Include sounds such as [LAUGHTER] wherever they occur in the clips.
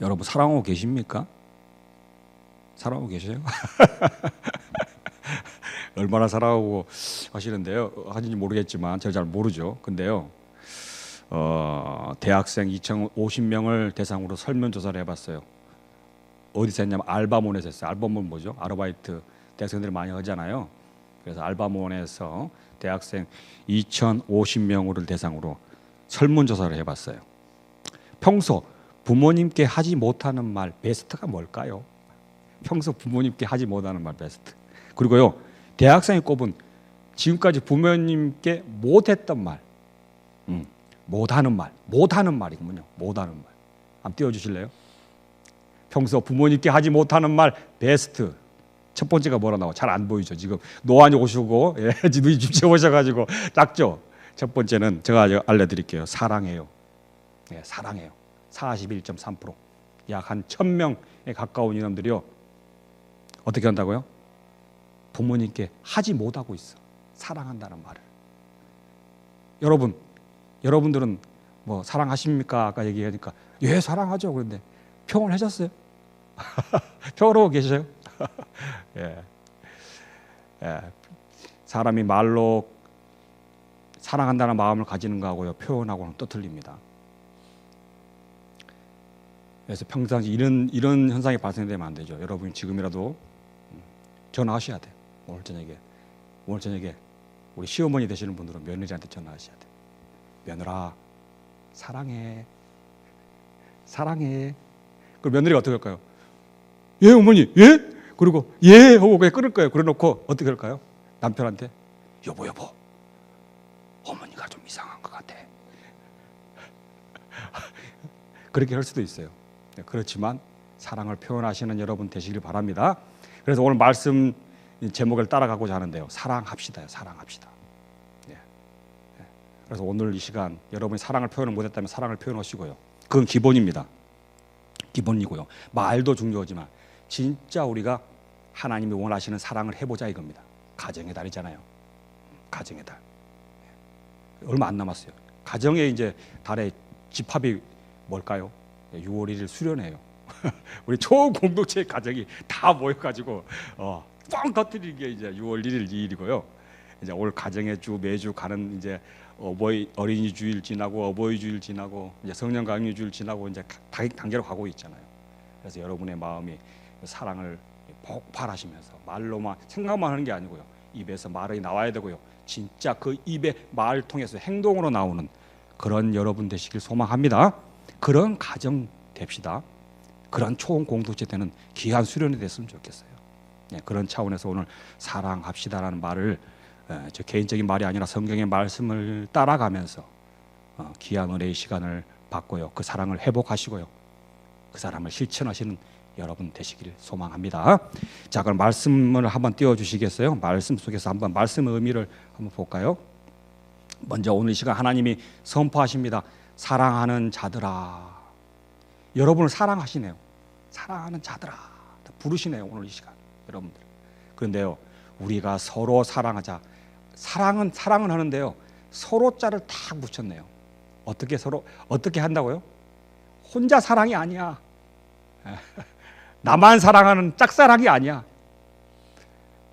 여러분 사랑하고 계십니까? 사랑하고 계세요? [LAUGHS] 얼마나 사랑하고 하시는데요? 하는지 모르겠지만 제가 잘 모르죠. 근데요. 어, 대학생 2,050명을 대상으로 설문 조사를 해 봤어요. 어디서 했냐면 알바몬에서 했어요. 알바몬 뭐죠? 아르바이트 대학생들이 많이 하잖아요. 그래서 알바몬에서 대학생 2,050명을 대상으로 설문 조사를 해 봤어요. 평소 부모님께 하지 못하는 말 베스트가 뭘까요? 평소 부모님께 하지 못하는 말 베스트. 그리고요 대학생이 꼽은 지금까지 부모님께 못했던 말, 음, 못하는 말, 못하는 말이군요. 못하는 말. 한번 띄워주실래요? 평소 부모님께 하지 못하는 말 베스트. 첫 번째가 뭐라 나와? 잘 안 보이죠. 지금 노안이 오시고 예, 눈이 좀 오셔가지고 작죠. 첫 번째는 제가 알려드릴게요. 사랑해요. 예, 사랑해요. 41.3%. 약 한 1000명에 가까운 인원들이요. 어떻게 한다고요? 부모님께 하지 못하고 있어. 사랑한다는 말을. 여러분, 여러분들은 뭐 사랑하십니까? 아까 얘기하니까 예 사랑하죠. 그런데 하셨어요? [LAUGHS] 평으로 계셔요? [LAUGHS] 예. 예. 사람이 말로 사랑한다는 마음을 가지는 거하고요 표현하고는 또 틀립니다. 그래서 평상시 이런 이런 현상이 발생되면 안 되죠. 여러분 지금이라도 전화하셔야 돼. 오늘 저녁에 오늘 저녁에 우리 시어머니 되시는 분들은 며느리한테 전화하셔야 돼. 며느라 사랑해 사랑해. 그럼 며느리가 어떻게 할까요? 예 어머니 예 그리고 예 하고 그냥 끊을 거예요. 그래 놓고 어떻게 할까요? 남편한테 여보 여보 어머니가 좀 이상한 것 같아. [LAUGHS] 그렇게 할 수도 있어요. 네, 그렇지만 사랑을 표현하시는 여러분 되시길 바랍니다. 그래서 오늘 말씀 제목을 따라가고자 하는데요. 사랑합시다요. 사랑합시다. 예. 예. 그래서 오늘 이 시간 여러분이 사랑을 표현을 못했다면 사랑을 표현하시고요. 그건 기본입니다. 기본이고요. 말도 중요하지만 진짜 우리가 하나님이 원하시는 사랑을 해보자 이겁니다. 가정의 달이잖아요. 가정의 달. 얼마 안 남았어요. 가정에 이제 달의 집합이 뭘까요? 6월 1일 수련회요. 우리 좋은 공동체 가정이 다 모여가지고 어, 꽝 터뜨리는 게 이제 6월 1일 2일이고요. 이제 올 가정의 주 매주 가는 이제 어버이 어린이 주일 지나고 어버이 주일 지나고 이제 성령 강의 주일 지나고 이제 다- 단계로 가고 있잖아요. 그래서 여러분의 마음이 사랑을 폭발하시면서 말로만 생각만 하는 게 아니고요. 입에서 말이 나와야 되고요. 진짜 그 입의 말 통해서 행동으로 나오는 그런 여러분 되시길 소망합니다. 그런 가정 됩시다. 그런 초원 공동체 되는 귀한 수련이 됐으면 좋겠어요. 예, 그런 차원에서 오늘 사랑합시다라는 말을 에, 저 개인적인 말이 아니라 성경의 말씀을 따라가면서 어, 귀한 은혜의 시간을 받고요. 그 사랑을 회복하시고요. 그 사람을 실천하시는 여러분 되시길 소망합니다. 자, 그럼 말씀을 한번 띄워 주시겠어요? 말씀 속에서 한번 말씀의 의미를 한번 볼까요? 먼저 오늘 이 시간 하나님이 선포하십니다. 사랑하는 자들아. 여러분을 사랑하시네요. 사랑하는 자들아. 부르시네요. 오늘 이 시간. 여러분들. 그런데요. 우리가 서로 사랑하자. 사랑은 사랑은 하는데요. 서로 자를 딱 붙였네요. 어떻게 서로 어떻게 한다고요? 혼자 사랑이 아니야. [LAUGHS] 나만 사랑하는 짝사랑이 아니야.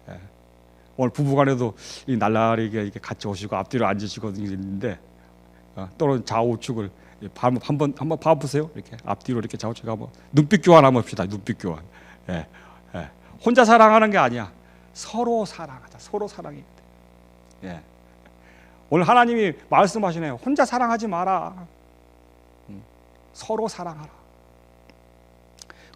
예. 오늘 부부간에도 이 날라리게 이렇게 같이 오시고 앞뒤로 앉으시고 있는데 어, 또는 좌우측을 한번 한번 한번 봐보세요. 이렇게 앞뒤로 이렇게 좌우측 한번 눈빛 교환 한번 합시다. 눈빛 교환. 예, 예. 혼자 사랑하는 게 아니야. 서로 사랑하자. 서로 사랑해. 예. 오늘 하나님이 말씀하시네요. 혼자 사랑하지 마라. 음, 서로 사랑하라.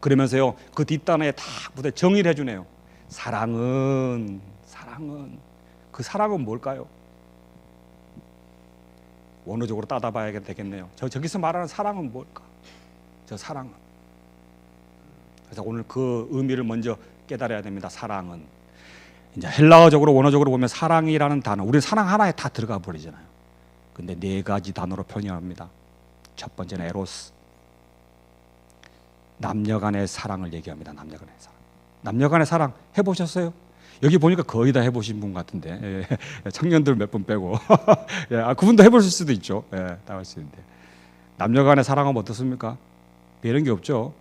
그러면서요 그 뒷단에 다 무대 정의를 해주네요. 사랑은 사랑은 그 사랑은 뭘까요? 원어적으로 따다봐야 되겠네요. 저 저기서 말하는 사랑은 뭘까? 저 사랑은 그래서 오늘 그 의미를 먼저 깨달아야 됩니다. 사랑은 이제 헬라어적으로 원어적으로 보면 사랑이라는 단어, 우리 사랑 하나에 다 들어가 버리잖아요. 근데 네 가지 단어로 표현합니다. 첫 번째는 에로스, 남녀간의 사랑을 얘기합니다. 남녀간의 사랑. 남녀간의 사랑 해보셨어요? 여기 보니까 거의 다 해보신 분 같은데 예, [LAUGHS] 청년들 몇 분 빼고 [LAUGHS] 예, 아, 그분도 해보실 수도 있죠. 예, 다할 수 있는데 남녀간의 사랑은 어떻습니까? 이런 게 없죠.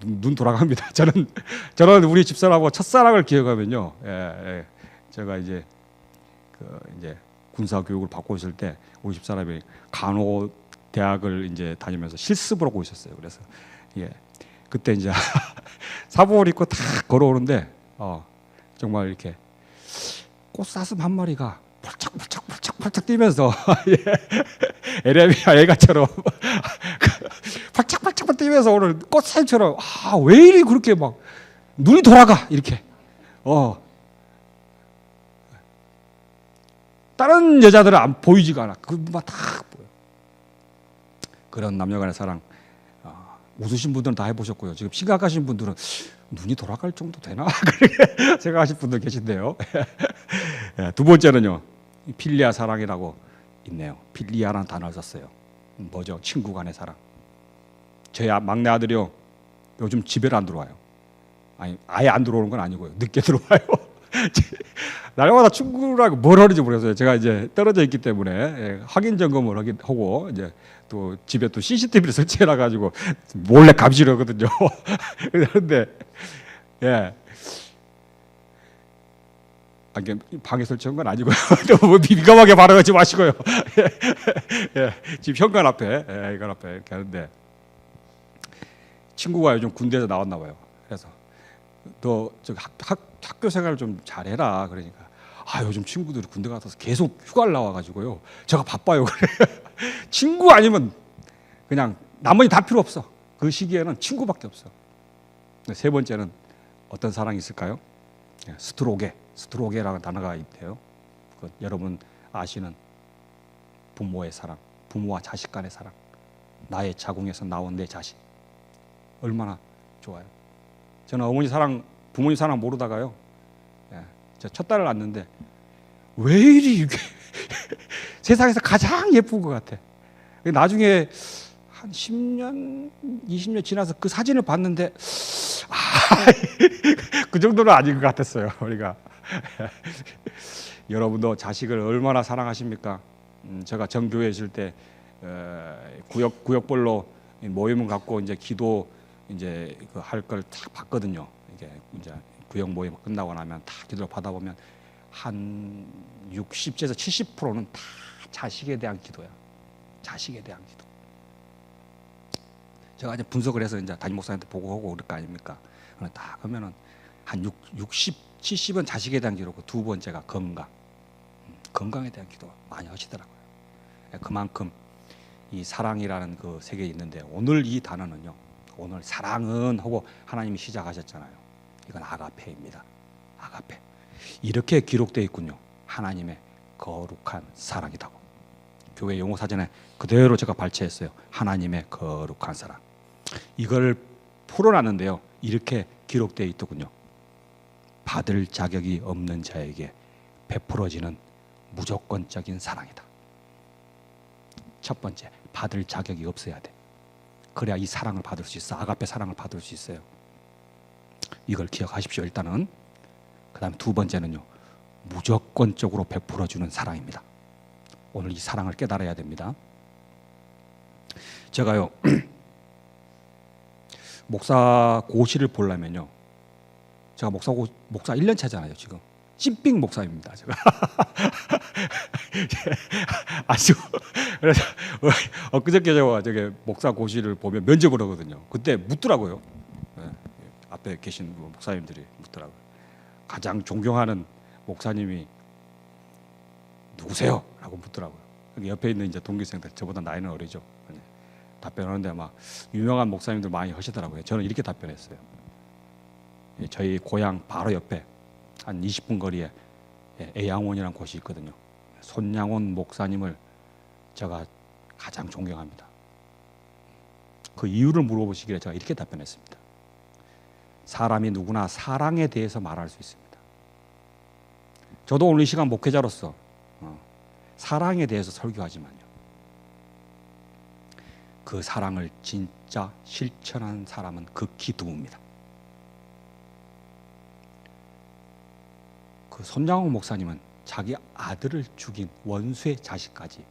눈, 눈 돌아갑니다. [LAUGHS] 저는 저는 우리 집사람하고 첫사랑을 기억하면요. 예, 예. 제가 이제 그 이제 군사 교육을 받고 있을 때 우리 집사람이 간호 대학을 이제 다니면서 실습을 하고 있었어요. 그래서 예. 그때 이제 사복을 입고 탁 걸어오는데 어, 정말 이렇게 꽃사슴 한 마리가 펄쩍펄쩍 펄쩍펄쩍 뛰면서 [LAUGHS] 예. 에레미야 애가처럼 [LAUGHS] 펄쩍펄쩍 뛰면서 오늘 꽃사슴처럼 아 왜 이리 그렇게 막 눈이 돌아가? 이렇게. 어. 다른 여자들은 안 보이지가 않아. 그만 다 보여. 그런 남녀간의 사랑. 어, 웃으신 분들은 다 해보셨고요. 지금 심각하신 분들은 눈이 돌아갈 정도 되나? [LAUGHS] 그렇게 생각하실 분들 계신데요. [LAUGHS] 예, 두 번째는요. 필리아 사랑이라고 있네요. 필리아라는 단어를 썼어요. 음, 뭐죠? 친구 간의 사랑. 저희 아- 막내 아들이요. 요즘 집에를 안 들어와요. 아니 아예 안 들어오는 건 아니고요. 늦게 [LAUGHS] 들어와요. 날마다 친구라고 뭘 하는지 모르겠어요. 제가 이제 떨어져 있기 때문에 예, 확인 점검을 하고 이제 또 집에 또 CCTV를 [LAUGHS] 설치해 놔 가지고 몰래 감시를 하거든요. [LAUGHS] 그런데 예. 아, 이게 방에 설치한 건 아니고요. [LAUGHS] 너무 민감하게 반응하지 마시고요. 예, 집 현관 앞에, 예, 현관 앞에 이렇게 하는데 친구가 요즘 군대에서 나왔나 봐요. 그래서 너 학, 학교 생활 좀 잘해라 그러니까 아 요즘 친구들이 군대 갔다서 계속 휴가를 나와가지고요 제가 바빠요 그래 친구 아니면 그냥 나머지 다 필요 없어. 그 시기에는 친구밖에 없어. 세 번째는 어떤 사랑이 있을까요? 예, 스트로게 스트로게라는 단어가 있대요. 그 여러분 아시는 부모의 사랑 부모와 자식 간의 사랑 나의 자궁에서 나온 내 자식. 얼마나 좋아요. 저는 어머니 사랑, 부모님 사랑 모르다가요. 예, 저첫 딸을 낳았는데 왜 이리 이게 세상에서 가장 예쁜 것 같아. 나중에 한 10년, 20년 지나서 그 사진을 봤는데 아, [LAUGHS] 그 정도는 아닌 것 같았어요. 우리가 [LAUGHS] 여러분도 자식을 얼마나 사랑하십니까? 음, 제가 정교회 있을 때 어, 구역 구역별로 모임을 갖고 이제 기도 이제 그 할걸 딱 봤거든요. 이게 이제 구역 모임 끝나고 나면 다 기도를 받아보면 한 60에서 70%는 다 자식에 대한 기도야. 자식에 대한 기도. 제가 이제 분석을 해서 이제 담임 목사한테 보고하고 그럴 거 아닙니까? 다 그러면은 한 6, 60, 70은 자식에 대한 기도고 두 번째가 건강. 음, 건강에 대한 기도 많이 하시더라고요. 그만큼 이 사랑이라는 그 세계에 있는데 오늘 이 단어는요. 오늘 사랑은 하고 하나님이 시작하셨잖아요. 이건 아가페입니다. 아가페. 이렇게 기록되어 있군요. 하나님의 거룩한 사랑이라고. 교회 용어 사전에 그대로 제가 발췌했어요. 하나님의 거룩한 사랑. 이걸 풀어놨는데요. 이렇게 기록되어 있더군요. 받을 자격이 없는 자에게 베풀어지는 무조건적인 사랑이다. 첫 번째, 받을 자격이 없어야 돼. 그래야 이 사랑을 받을 수 있어. 아가페 사랑을 받을 수 있어요. 이걸 기억하십시오. 일단은 그다음 두 번째는요. 무조건적으로 베풀어 주는 사랑입니다. 오늘 이 사랑을 깨달아야 됩니다. 제가요. [CLEARS THROAT] 목사 고시를 보려면요. 제가 목사 고 목사 1년 차잖아요, 지금. 찐빙 목사입니다, 제가. [LAUGHS] 아주 그래서 엊그저께 제가 저기 목사 고시를 보면 면접을 하거든요. 그때 묻더라고요. 네, 앞에 계신 목사님들이 묻더라고요. 가장 존경하는 목사님이 누구세요? 라고 묻더라고요. 옆에 있는 이제 동기생들 저보다 나이는 어리죠. 네, 답변하는데 막 유명한 목사님들 많이 하시더라고요. 저는 이렇게 답변했어요. 예, 저희 고향 바로 옆에 한 20분 거리에 예, 애양원이라는 곳이 있거든요. 손양원 목사님을 제가 가장 존경합니다. 그 이유를 물어보시길래 제가 이렇게 답변했습니다. 사람이 누구나 사랑에 대해서 말할 수 있습니다. 저도 오늘 이 시간 목회자로서 어, 사랑에 대해서 설교하지만요. 그 사랑을 진짜 실천한 사람은 극히 드뭅니다. 그 손양호 목사님은 자기 아들을 죽인 원수의 자식까지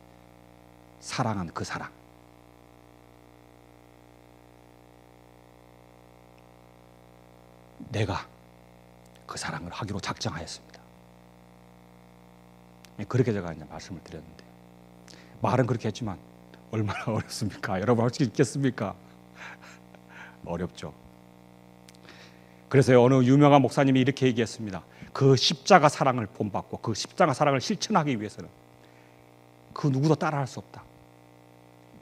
사랑한 그 사랑. 내가 그 사랑을 하기로 작정하였습니다. 예, 그렇게 제가 이제 말씀을 드렸는데 말은 그렇게 했지만 얼마나 [LAUGHS] 어렵습니까? 여러분 할 수 있겠습니까? 어렵죠. 그래서 어느 유명한 목사님이 이렇게 얘기했습니다. 그 십자가 사랑을 본받고 그 십자가 사랑을 실천하기 위해서는 그 누구도 따라할 수 없다.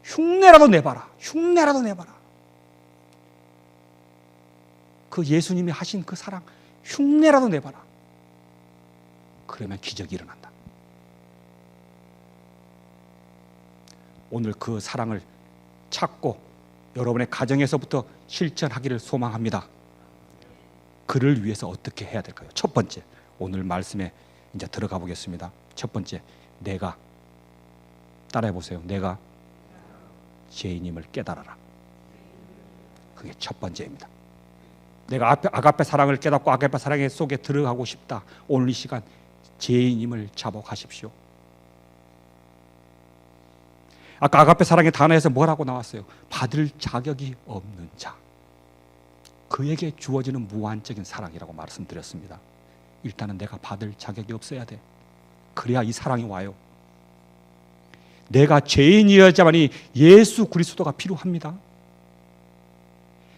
흉내라도 내봐라. 흉내라도 내봐라. 그 예수님이 하신 그 사랑 흉내라도 내봐라. 그러면 기적이 일어난다. 오늘 그 사랑을 찾고 여러분의 가정에서부터 실천하기를 소망합니다. 그를 위해서 어떻게 해야 될까요? 첫 번째, 오늘 말씀에 이제 들어가 보겠습니다. 첫 번째, 내가 따라해 보세요. 내가 죄인임을 깨달아라. 그게 첫 번째입니다. 내가 앞에 아가페 사랑을 깨닫고 아가페 사랑의 속에 들어가고 싶다. 오늘 이 시간 죄인임을 자복하십시오. 아까 아가페 사랑의 단어에서 뭐라고 나왔어요? 받을 자격이 없는 자. 그에게 주어지는 무한적인 사랑이라고 말씀드렸습니다. 일단은 내가 받을 자격이 없어야 돼. 그래야 이 사랑이 와요. 내가 죄인이었지만이 예수 그리스도가 필요합니다.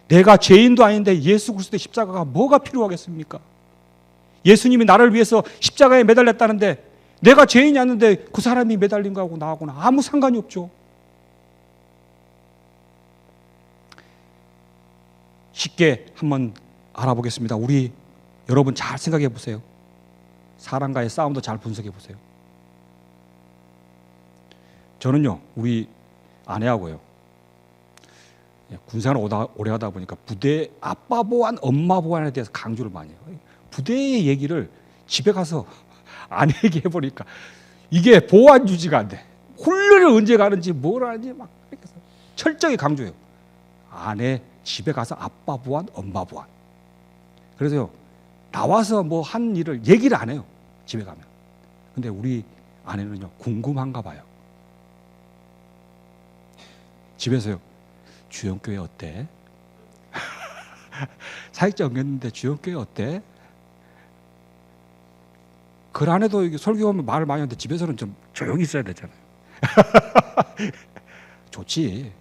내가 죄인도 아닌데 예수 그리스도의 십자가가 뭐가 필요하겠습니까? 예수님이 나를 위해서 십자가에 매달렸다는데 내가 죄인이 아닌데 그 사람이 매달린 거하고 나하고는 아무 상관이 없죠. 쉽게 한번 알아보겠습니다. 우리 여러분 잘 생각해 보세요. 사람과의 싸움도 잘 분석해 보세요. 저는요, 우리 아내하고요, 예, 군생활 오래 하다 보니까 부대 아빠 보안, 엄마 보안에 대해서 강조를 많이 해요. 부대의 얘기를 집에 가서 아내에게 [LAUGHS] 해보니까 이게 보안 유지가 안 돼. 훈련을 언제 가는지 뭘 하는지 막 철저히 강조해요. 아내 집에 가서 아빠 보안, 엄마 보안. 그래서요 나와서 뭐 한 일을 얘기를 안 해요. 집에 가면. 근데 우리 아내는요 궁금한가 봐요. 집에서요 주영교회 어때? [LAUGHS] 사역자 옮겼는데 주영교회 어때? 그 안에도 설교하면 말을 많이 하는데 집에서는 좀 조용히 있어야 되잖아요. [LAUGHS] 좋지.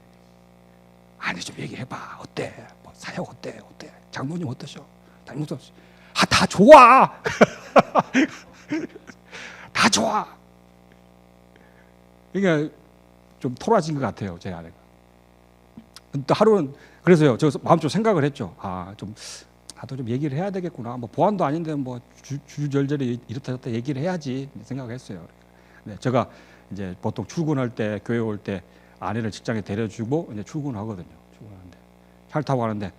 아니 좀 얘기해봐. 어때? 뭐 사역 어때? 어때? 장모님 어떠셔? 어떠셔? 아다 좋아. 다 좋아. [LAUGHS] 이게 좀 토라진 것 같아요 제 아내가. 또 하루는 그래서요. 저 마음 좀 생각을 했죠. 아좀 나도 좀 얘기를 해야 되겠구나. 뭐 보안도 아닌데 뭐 주, 주절절히 이렇다 저렇다 얘기를 해야지 생각을 했어요. 네, 제가 이제 보통 출근할 때 교회 올 때 아내를 직장에 데려주고 이제 출근하거든요. 출근하는데 차를 타고 가는데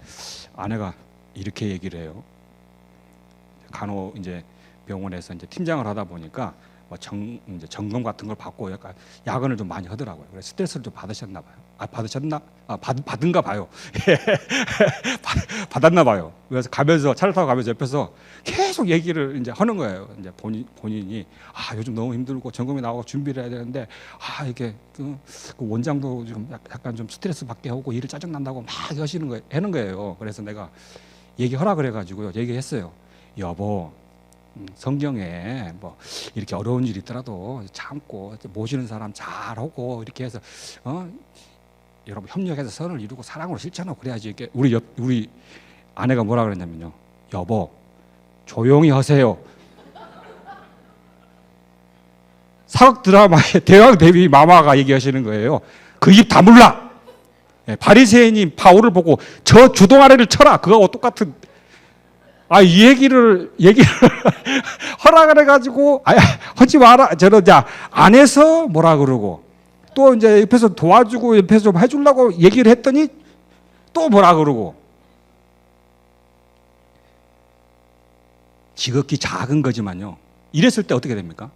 아내가 이렇게 얘기를 해요. 간호 이제 병원에서 이제 팀장을 하다 보니까 뭐 정, 이제 점검 같은 걸 받고 약간 야근을 좀 많이 하더라고요. 그래서 스트레스를 좀 받으셨나 봐요. 아 받으셨나? 아 받, 받은가 봐요. [LAUGHS] 받, 받았나 봐요. 그래서 가면서 차를 타고 가면서 옆에서 계속 얘기를 이제 하는 거예요. 이제 본인 본인이 아 요즘 너무 힘들고 점검이 나오고 준비를 해야 되는데 아 이게 그, 그 원장도 좀 약- 약간 좀 스트레스 받게 하고 일을 짜증 난다고 막 하시는 거예요. 하는 거예요. 그래서 내가 얘기하라 그래가지고요. 얘기했어요. 여보. 음, 성경에 뭐 이렇게 어려운 일이 있더라도 참고 모시는 사람 잘하고 이렇게 해서 어 여러분 협력해서 선을 이루고 사랑으로 실천하고 그래야지 이게 우리 옆 우리 아내가 뭐라 그랬냐면요. 여보 조용히 하세요. 사극 드라마의 [LAUGHS] 대왕 대비 마마가 얘기하시는 거예요. 그 입 다물라. 예, 바리새인이 바울을 보고 저 주동 아래를 쳐라. 그거하고 똑같은. 아, 이 얘기를, 얘기를 [LAUGHS] 허락을 해가지고, 아, 하지 마라. 저는, 자, 안에서 뭐라 그러고, 또 이제 옆에서 도와주고, 옆에서 좀 해주려고 얘기를 했더니, 또 뭐라 그러고. 지극히 작은 거지만요. 이랬을 때 어떻게 됩니까?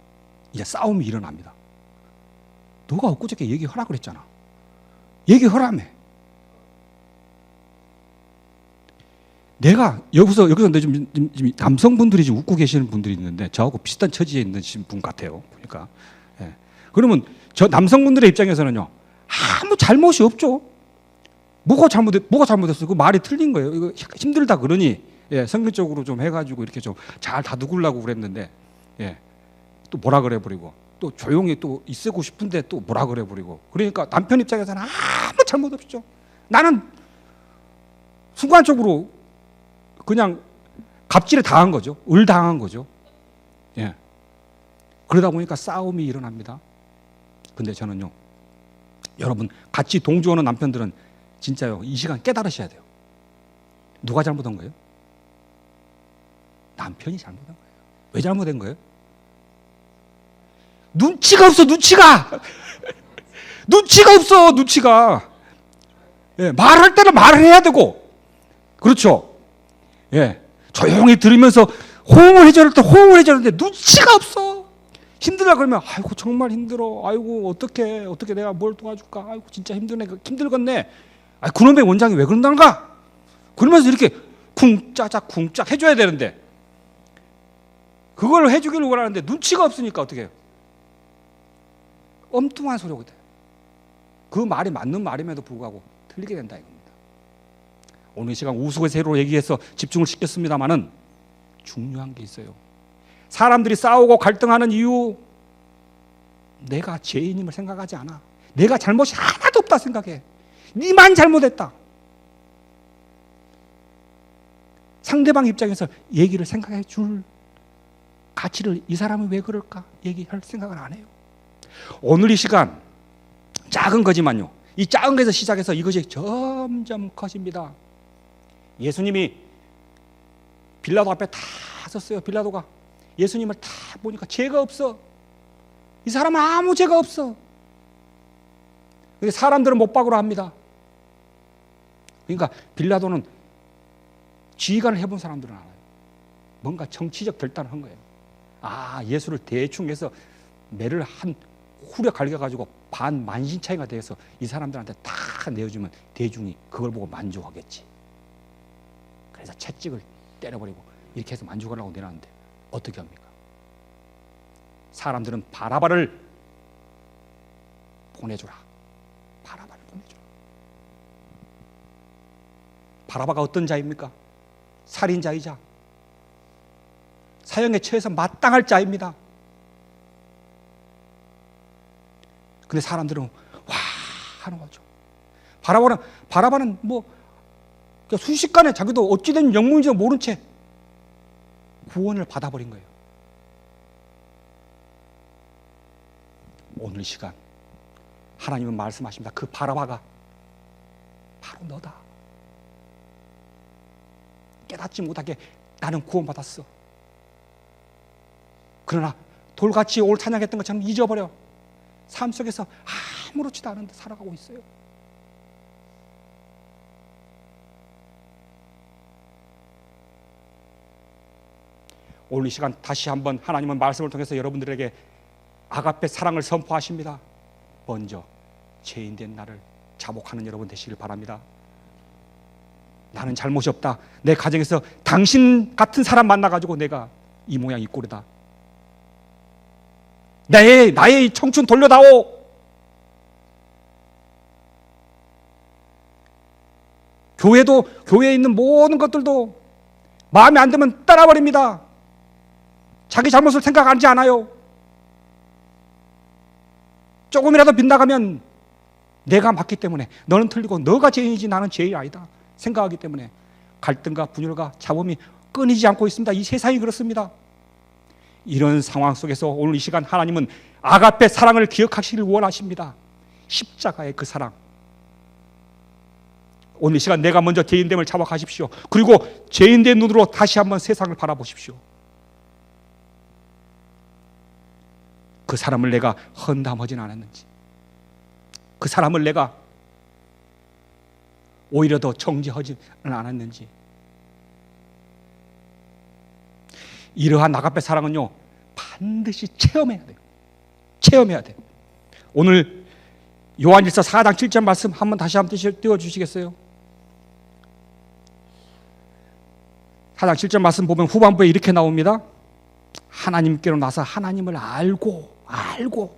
이제 싸움이 일어납니다. 너가 엊그저께 얘기 하라 그랬잖아. 얘기 하라며. 내가 여기서 여기서 좀, 좀- 좀 남성분들이 지금 웃고 계시는 분들이 있는데 저하고 비슷한 처지에 있는 분 같아요. 보니까. 예. 그러면 저 남성분들의 입장에서는요 아무 잘못이 없죠. 뭐가 잘못했 뭐가 잘못했어? 그 말이 틀린 거예요. 이거 힘들다 그러니 예, 성경적으로 좀 해가지고 이렇게 좀 잘 다독으려고 그랬는데 예, 또 뭐라 그래 버리고 또 조용히 또 있고 싶은데 또 뭐라 그래 버리고 그러니까 남편 입장에서는 아무 잘못 없죠. 나는 순간적으로 그냥 갑질에 당한 거죠. 을 당한 거죠. 예. 그러다 보니까 싸움이 일어납니다. 근데 저는요, 여러분 같이 동조하는 남편들은 진짜요 이 시간 깨달으셔야 돼요. 누가 잘못한 거예요? 남편이 잘못한 거예요. 왜 잘못된 거예요? 눈치가 없어 눈치가 [LAUGHS] 눈치가 없어 눈치가 예, 말할 때는 말을 해야 되고 그렇죠 예 조용히 들으면서 호응을 해줘야 때 호응을 해줘야 되는데 눈치가 없어 힘들다 그러면 아이고 정말 힘들어. 아이고 어떻게 어떻게 내가 뭘 도와줄까? 아이고 진짜 힘드네. 힘들겠네. 아 그놈의 원장이 왜 그런단가? 그러면서 이렇게 쿵짜작 쿵짝 해줘야 되는데. 그걸 해주기를 원하는데 눈치가 없으니까 어떻게 해요? 엉뚱한 소리가 돼. 그 말이 맞는 말임에도 불구하고 틀리게 된다 이겁니다. 오늘 이 시간 우스갯소리로 얘기해서 집중을 시켰습니다만은 중요한 게 있어요. 사람들이 싸우고 갈등하는 이유 내가 죄인임을 생각하지 않아. 내가 잘못이 하나도 없다 생각해. 니만 잘못했다. 상대방 입장에서 얘기를 생각해 줄 가치를 이 사람은 왜 그럴까 얘기할 생각을 안 해요. 오늘 이 시간 작은 거지만요. 이 작은 것에서 시작해서 이것이 점점 커집니다. 예수님이 빌라도 앞에 다 섰어요. 빌라도가 예수님을 다 보니까 죄가 없어. 이 사람은 아무 죄가 없어. 근데 사람들은 못 박으러 합니다. 그러니까 빌라도는 지휘관을 해본 사람들은 알아요. 뭔가 정치적 결단을 한 거예요. 아 예수를 대충 해서 매를 한 후려 갈겨가지고 반 만신 차이가 돼서 이 사람들한테 다 내어주면 대중이 그걸 보고 만족하겠지. 그래서 채찍을 때려버리고 이렇게 해서 만족하려고 내놨는데 어떻게 합니까? 사람들은 바라바를 보내주라. 바라바를 보내주라. 바라바가 어떤 자입니까? 살인자이자 사형에 처해서 마땅할 자입니다. 근데 사람들은 와 하는 거죠. 바라바는 바라바는 뭐 그러니까 순식간에 자기도 어찌된 영웅인지 모른 채 구원을 받아버린 거예요. 오늘 시간 하나님은 말씀하십니다. 그 바라바가 바로 너다. 깨닫지 못하게 나는 구원받았어. 그러나 돌같이 오늘 찬양했던 것처럼 잊어버려. 삶 속에서 아무렇지도 않은데 살아가고 있어요. 오늘 이 시간 다시 한번 하나님은 말씀을 통해서 여러분들에게 아가페 사랑을 선포하십니다. 먼저 죄인된 나를 자복하는 여러분 되시길 바랍니다. 나는 잘못이 없다. 내 가정에서 당신 같은 사람 만나가지고 내가 이 모양 이 꼴이다. 나의 나의 청춘 돌려다오. 교회도 교회에 있는 모든 것들도 마음에 안 들면 떠나버립니다. 자기 잘못을 생각하지 않아요. 조금이라도 빗나가면 내가 맞기 때문에 너는 틀리고 너가 죄인이지 나는 죄인 아니다 생각하기 때문에 갈등과 분열과 잡음이 끊이지 않고 있습니다. 이 세상이 그렇습니다. 이런 상황 속에서 오늘 이 시간 하나님은 아가페 사랑을 기억하시길 원하십니다. 십자가의 그 사랑. 오늘 이 시간 내가 먼저 죄인됨을 자각하십시오. 그리고 죄인된 눈으로 다시 한번 세상을 바라보십시오. 그 사람을 내가 헌담하진 않았는지, 그 사람을 내가 오히려 더 정죄하지 않았는지, 이러한 나가페 사랑은요 반드시 체험해야 돼요. 체험해야 돼요. 오늘 요한일서 4장 7절 말씀 한번 다시 한번 띄워 주시겠어요? 4장 7절 말씀 보면 후반부에 이렇게 나옵니다. 하나님께로 나서 하나님을 알고 알고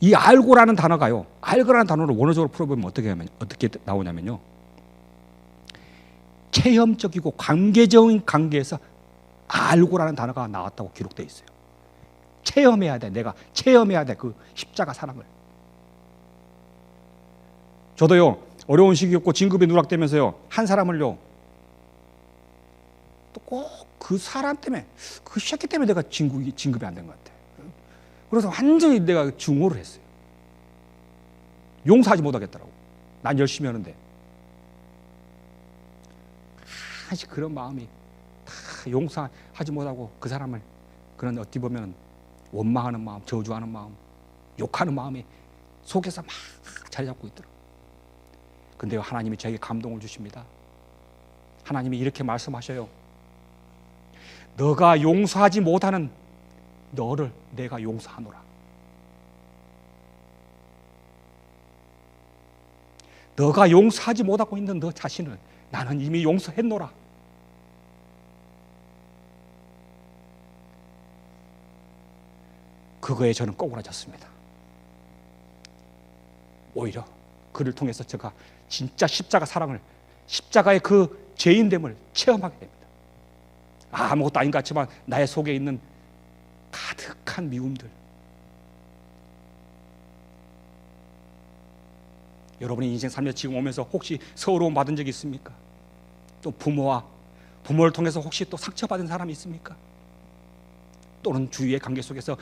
이 알고라는 단어가요. 알고라는 단어를 원어적으로 풀어보면 어떻게 하면 어떻게 나오냐면요. 체험적이고 관계적인 관계에서 알고라는 단어가 나왔다고 기록되어 있어요. 체험해야 돼. 내가 체험해야 돼. 그 십자가 사랑을. 저도요. 어려운 시기였고 진급이 누락되면서요. 한 사람을요. 또 꼭 그 사람 때문에 그 새끼 때문에 내가 진급이 진급이 안 된 것 같아. 그래서 완전히 내가 증오를 했어요. 용서하지 못하겠더라고. 난 열심히 하는데. 사실 그런 마음이 다 용서하지 못하고 그 사람을 그런 어찌 보면 원망하는 마음, 저주하는 마음, 욕하는 마음이 속에서 막 자리 잡고 있더라고. 근데 하나님이 저에게 감동을 주십니다. 하나님이 이렇게 말씀하셔요. 너가 용서하지 못하는 너를 내가 용서하노라. 너가 용서하지 못하고 있는 너 자신을 나는 이미 용서했노라. 그거에 저는 꼬그라졌습니다. 오히려 그를 통해서 제가 진짜 십자가 사랑을 십자가의 그 죄인됨을 체험하게 됩니다. 아무것도 아닌 것 같지만 나의 속에 있는 가득한 미움들 여러분의 인생 삶에 지금 오면서 혹시 서러움 받은 적이 있습니까? 또 부모와 부모를 통해서 혹시 또 상처받은 사람이 있습니까? 또는 주위의 관계 속에서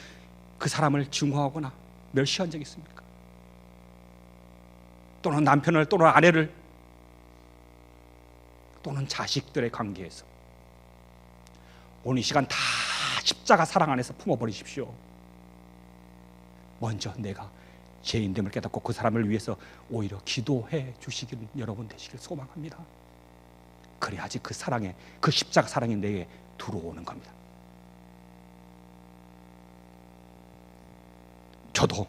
그 사람을 증오하거나 멸시한 적이 있습니까? 또는 남편을 또는 아내를 또는 자식들의 관계에서 오늘 이 시간 다 십자가 사랑 안에서 품어버리십시오. 먼저 내가 죄인됨을 깨닫고 그 사람을 위해서 오히려 기도해 주시길 여러분 되시길 소망합니다. 그래야지 그 사랑에 그 십자가 사랑이 내게 들어오는 겁니다. 저도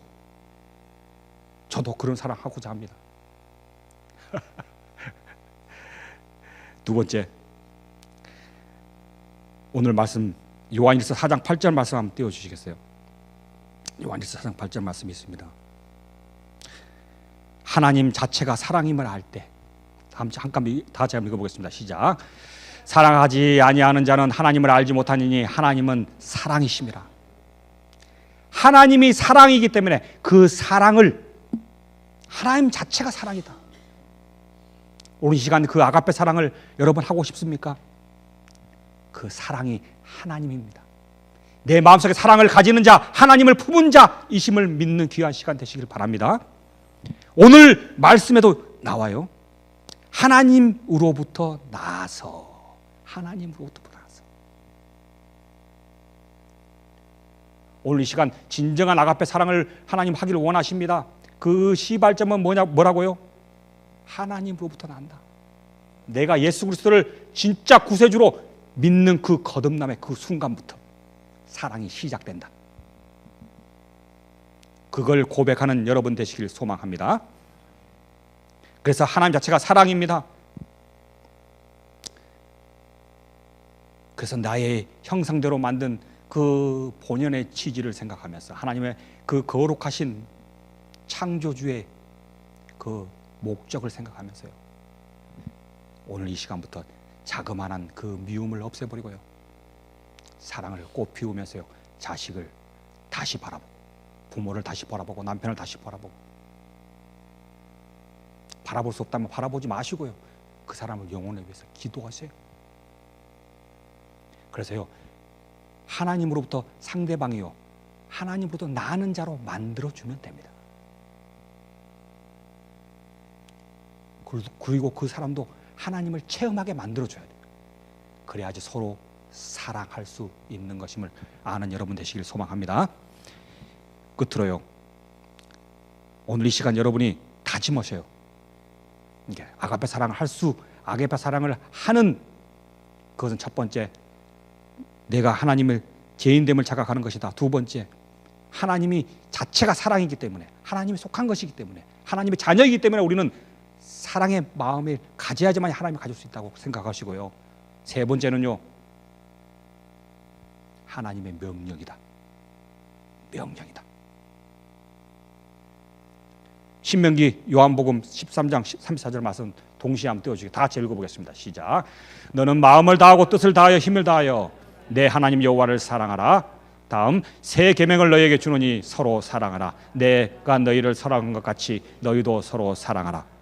저도 그런 사랑 하고자 합니다. [LAUGHS] 두 번째 오늘 말씀 요한일서 4장 8절 말씀 한번 띄워 주시겠어요? 요한일서 4장 8절 말씀이 있습니다. 하나님 자체가 사랑임을 알 때, 잠깐 다 같이 한번 읽어 보겠습니다. 시작. 사랑하지 아니하는 자는 하나님을 알지 못하니니 하나님은 사랑이심이라. 하나님이 사랑이기 때문에 그 사랑을 하나님 자체가 사랑이다. 이 시간 그 아가페 사랑을 여러분 하고 싶습니까? 그 사랑이 하나님입니다. 내 마음속에 사랑을 가지는 자, 하나님을 품은 자이심을 믿는 귀한 시간 되시길 바랍니다. 오늘 말씀에도 나와요. 하나님으로부터 나서 하나님으로부터 나서 오늘 이 시간 진정한 아가페 사랑을 하나님 하기를 원하십니다. 그 시발점은 뭐냐 뭐라고요? 하나님으로부터 난다. 내가 예수 그리스도를 진짜 구세주로 믿는 그 거듭남의 그 순간부터 사랑이 시작된다. 그걸 고백하는 여러분 되시길 소망합니다. 그래서 하나님 자체가 사랑입니다. 그래서 나의 형상대로 만든 그 본연의 취지를 생각하면서 하나님의 그 거룩하신 창조주의 그 목적을 생각하면서요. 오늘 이 시간부터 자그마한 그 미움을 없애버리고요. 사랑을 꽃 피우면서요. 자식을 다시 바라보고 부모를 다시 바라보고 남편을 다시 바라보고 바라볼 수 없다면 바라보지 마시고요. 그 사람을 영혼에 위해서 기도하세요. 그래서요. 하나님으로부터 상대방이요. 하나님으로부터 나는 자로 만들어 주면 됩니다. 그리고 그 사람도 하나님을 체험하게 만들어 줘야 돼요. 그래야지 서로 사랑할 수 있는 것임을 아는 여러분 되시길 소망합니다. 끝으로요. 오늘 이 시간 여러분이 다짐하셔요. 이게 아가페 사랑을 할 수, 아가페 사랑을 하는 그것은 첫 번째 내가 하나님을 죄인됨을 자각하는 것이다. 두 번째 하나님이 자체가 사랑이기 때문에 하나님이 속한 것이기 때문에 하나님의 자녀이기 때문에 우리는 사랑의 마음을 가져야지만 하나님이 가질 수 있다고 생각하시고요. 세 번째는요. 하나님의 명령이다. 명령이다. 신명기 요한복음 13장 34절 말씀 동시에 한번 띄워주게 다 같이 읽어보겠습니다. 시작. 너는 마음을 다하고 뜻을 다하여 힘을 다하여 내 하나님 여호와를 사랑하라. 다음 새 계명을 너희에게 주노니 서로 사랑하라. 내가 너희를 사랑한 것 같이 너희도 서로 사랑하라.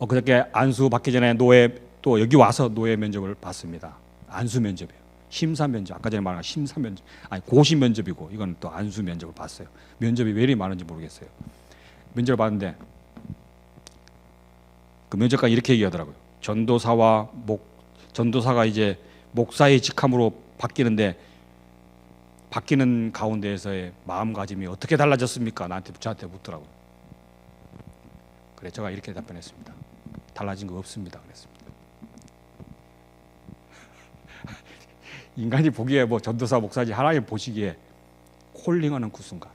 어, 그저께 안수 받기 전에 노예 또 여기 와서 노예 면접을 봤습니다. 안수 면접이에요. 심사 면접. 아까 전에 말한 심사 면접. 아니 고시 면접이고 이건 또 안수 면접을 봤어요. 면접이 왜 이리 많은지 모르겠어요. 면접을 봤는데 그 면접관 이렇게 얘기하더라고요. 전도사와 목 전도사가 이제 목사의 직함으로 바뀌는데 바뀌는 가운데에서의 마음가짐이 어떻게 달라졌습니까? 나한테 저한테 묻더라고요. 그래 제가 이렇게 답변했습니다. 달라진 거 없습니다. 그랬습니다. [LAUGHS] 인간이 보기에 뭐 전도사 목사지 하나님 보시기에 콜링하는 그 순간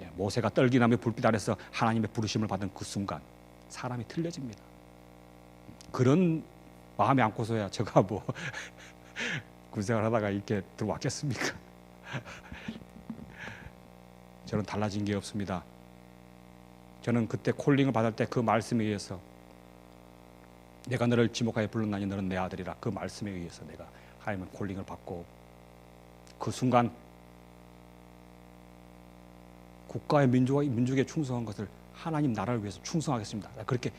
예, 모세가 떨기나무 불빛 아래서 하나님의 부르심을 받은 그 순간 사람이 틀려집니다. 그런 마음이 안고서야 제가 뭐 [LAUGHS] 군생활 하다가 이렇게 들어왔겠습니까? [LAUGHS] 저는 달라진 게 없습니다. 저는 그때 콜링을 받을 때 그 말씀에 의해서 내가 너를 지목하여 불렀나니 너는 내 아들이라 그 말씀에 의해서 내가 하나님의 콜링을 받고 그 순간 국가의 민족과 민족에 충성한 것을 하나님 나라를 위해서 충성하겠습니다. 그렇게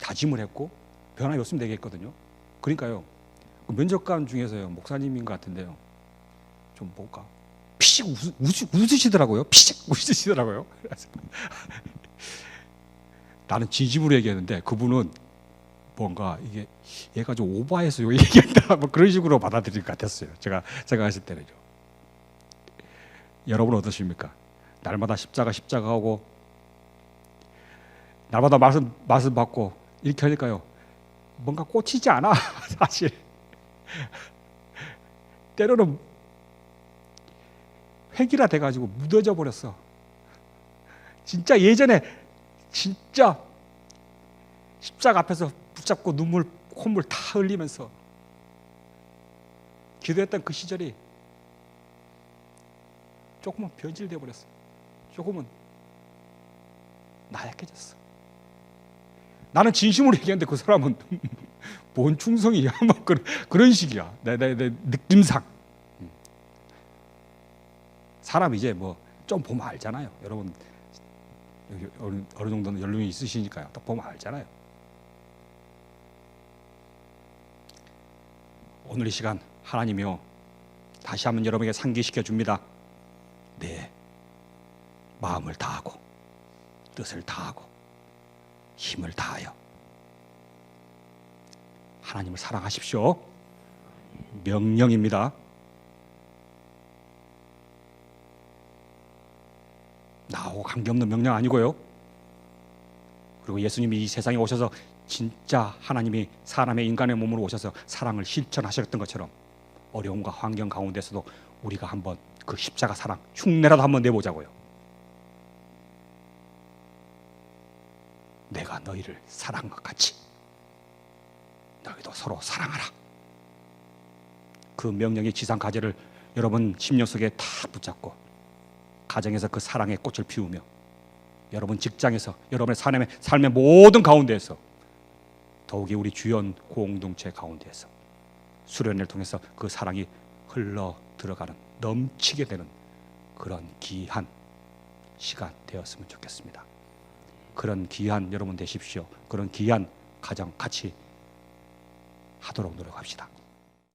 다짐을 했고 변함이 없으면 되겠거든요. 그러니까요. 그 면접관 중에서요 목사님인 것 같은데요. 좀 뭘까 피식 웃으, 웃으시더라고요. 피식 [LAUGHS] 웃으시더라고요. 나는 진심으로 얘기했는데 그분은 뭔가 이게 얘가 좀 오버해서 요 얘기한다 [LAUGHS] 뭐 그런 식으로 받아들일 것 같았어요. 제가 제가 했을 때는요. 여러분 어떠십니까? 날마다 십자가 십자가 하고 날마다 말씀 말씀 받고 이렇게 하니까요. 뭔가 꽂히지 않아 [LAUGHS] 사실. 때로는 획일화 돼가지고 묻어져 버렸어. 진짜 예전에 진짜 십자가 앞에서 붙잡고 눈물 콧물 다 흘리면서 기도했던 그 시절이 조금은 변질돼 버렸어. 조금은 나약해졌어. 나는 진심으로 얘기하는데 그 사람은 [LAUGHS] 뭔 충성이야? [LAUGHS] 뭐 그런 그런 식이야. 내 내 내 느낌상. 사람 이제 뭐 좀 보면 알잖아요. 여러분 어느, 어느 정도는 연륜이 있으시니까요. 딱 보면 알잖아요. 오늘 이 시간 하나님이요 다시 한번 여러분에게 상기시켜 줍니다. 네 마음을 다하고 뜻을 다하고 힘을 다하여 하나님을 사랑하십시오. 명령입니다. 나하고 관계없는 명령 아니고요. 그리고 예수님이 이 세상에 오셔서 진짜 하나님이 사람의 인간의 몸으로 오셔서 사랑을 실천하셨던 것처럼 어려움과 환경 가운데서도 우리가 한번 그 십자가 사랑 흉내라도 한번 내보자고요. 내가 너희를 사랑한 것 같이 너희도 서로 사랑하라. 그 명령의 지상 가제를 여러분 심령 속에 다 붙잡고 가정에서 그 사랑의 꽃을 피우며 여러분 직장에서 여러분의 삶의 삶의 모든 가운데에서 더욱이 우리 주연 공동체 가운데에서 수련을 통해서 그 사랑이 흘러 들어가는 넘치게 되는 그런 귀한 시간 되었으면 좋겠습니다. 그런 귀한 여러분 되십시오. 그런 귀한 가정 같이 하도록 노력합시다.